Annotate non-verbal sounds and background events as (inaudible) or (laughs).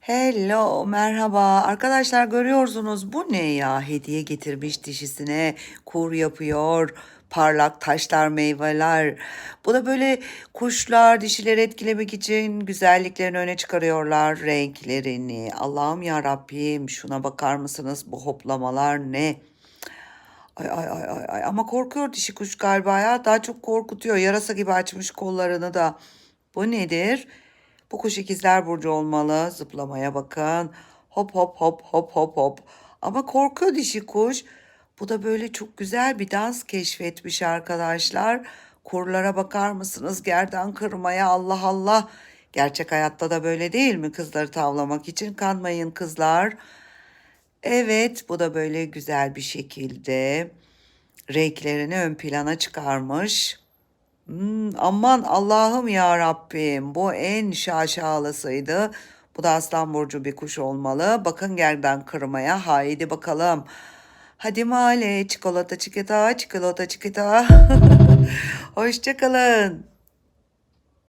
Hello, merhaba. Arkadaşlar görüyorsunuz bu ne ya? Hediye getirmiş dişisine. Kur yapıyor. Parlak taşlar, meyveler. Bu da böyle kuşlar dişileri etkilemek için güzelliklerini öne çıkarıyorlar. Renklerini. Allah'ım ya Rabbim şuna bakar mısınız? Bu hoplamalar ne? Ay ay ay ay ay ama korkuyor dişi kuş galiba ya. Daha çok korkutuyor. Yarasa gibi açmış kollarını da. Bu nedir? Bu kuş ikizler burcu olmalı. Zıplamaya bakın. Hop hop hop hop hop hop. Ama korkuyor dişi kuş. Bu da böyle çok güzel bir dans keşfetmiş arkadaşlar. Kurlara bakar mısınız? Gerdan kırmaya Allah Allah. Gerçek hayatta da böyle değil mi kızları tavlamak için? Kanmayın kızlar. Evet, bu da böyle güzel bir şekilde renklerini ön plana çıkarmış. Hmm, aman Allah'ım ya Rabbim, bu en şaşalısıydı. Bu da Aslan Burcu bir kuş olmalı. Bakın gerdan kırmaya. Haydi bakalım. Hadi male, çikolata çikita, çikolata çikita. (laughs) Hoşça kalın.